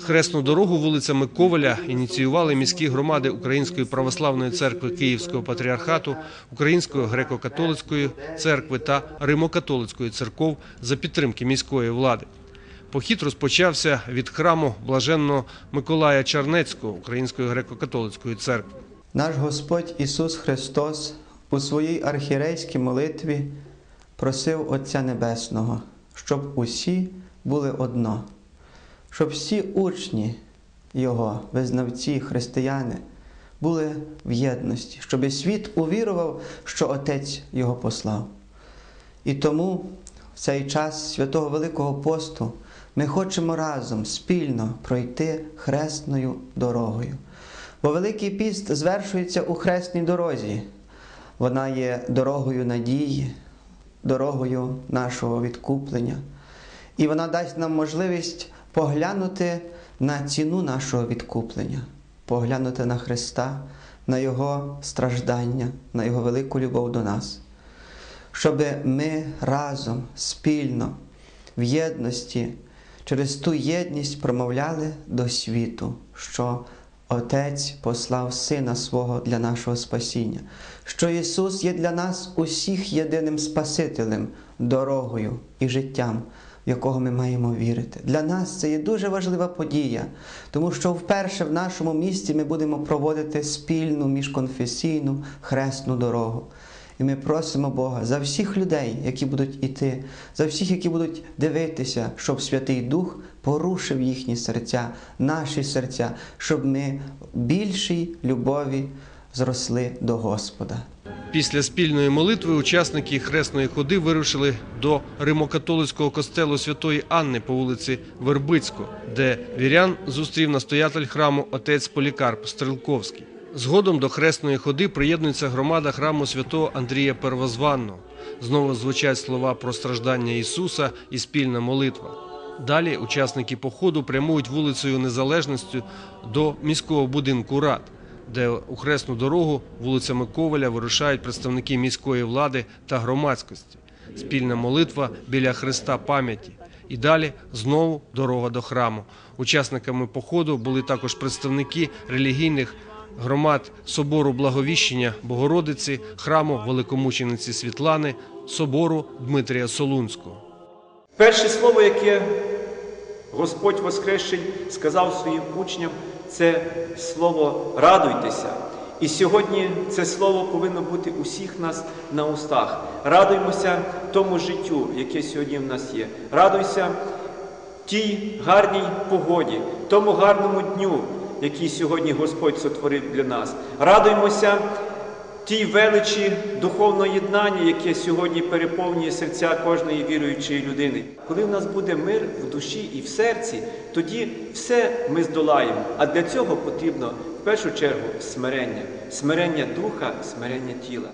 Хресну дорогу вулицями Коваля ініціювали міські громади Української православної церкви Київського патріархату, Української греко-католицької церкви та Римо-католицької церков за підтримки міської влади. Похід розпочався від храму блаженного Миколая Чарнецького Української греко-католицької церкви. Наш Господь Ісус Христос у своїй архірейській молитві просив Отця Небесного, щоб усі були одно, щоб всі учні Його, визнавці, християни, були в єдності, щоб світ увірував, що Отець Його послав. І тому в цей час святого Великого посту ми хочемо разом спільно пройти хресною дорогою. Бо Великий піст звершується у хресній дорозі. Вона є дорогою надії, дорогою нашого відкуплення. І вона дасть нам можливість поглянути на ціну нашого відкуплення, поглянути на Христа, на Його страждання, на Його велику любов до нас. Щоб ми разом, спільно, в єдності, через ту єдність промовляли до світу, що Отець послав Сина свого для нашого спасіння, що Ісус є для нас усіх єдиним Спасителем, дорогою і життям, якого ми маємо вірити. Для нас це є дуже важлива подія, тому що вперше в нашому місті ми будемо проводити спільну міжконфесійну хресну дорогу. І ми просимо Бога за всіх людей, які будуть іти, за всіх, які будуть дивитися, щоб Святий Дух порушив їхні серця, наші серця, щоб ми більшій любові зросли до Господа. Після спільної молитви учасники хресної ходи вирушили до Римо-католицького костелу Святої Анни по вулиці Вербицько, де вірян зустрів настоятель храму отець Полікарп Стрелковський. Згодом до хресної ходи приєднується громада храму святого Андрія Первозванного. Знову звучать слова про страждання Ісуса і спільна молитва. Далі учасники походу прямують вулицею Незалежності до міського будинку рад, де у хресну дорогу вулицями Коваля вирушають представники міської влади та громадськості. Спільна молитва біля Христа пам'яті. І далі знову дорога до храму. Учасниками походу були також представники релігійних громад собору Благовіщення Богородиці, храму Великомучениці Світлани, собору Дмитрія Солунського. Перше слово, яке Господь Воскресший сказав своїм учням, це слово радуйтеся. І сьогодні це слово повинно бути усіх нас на устах. Радуймося тому життю, яке сьогодні в нас є. Радуйся тій гарній погоді, тому гарному дню, який сьогодні Господь сотворив для нас. Радуймося тій величі духовного єднання, яке сьогодні переповнює серця кожної віруючої людини. Коли в нас буде мир в душі і в серці, тоді все ми здолаємо. А для цього потрібно в першу чергу смирення, смирення духа, смирення тіла.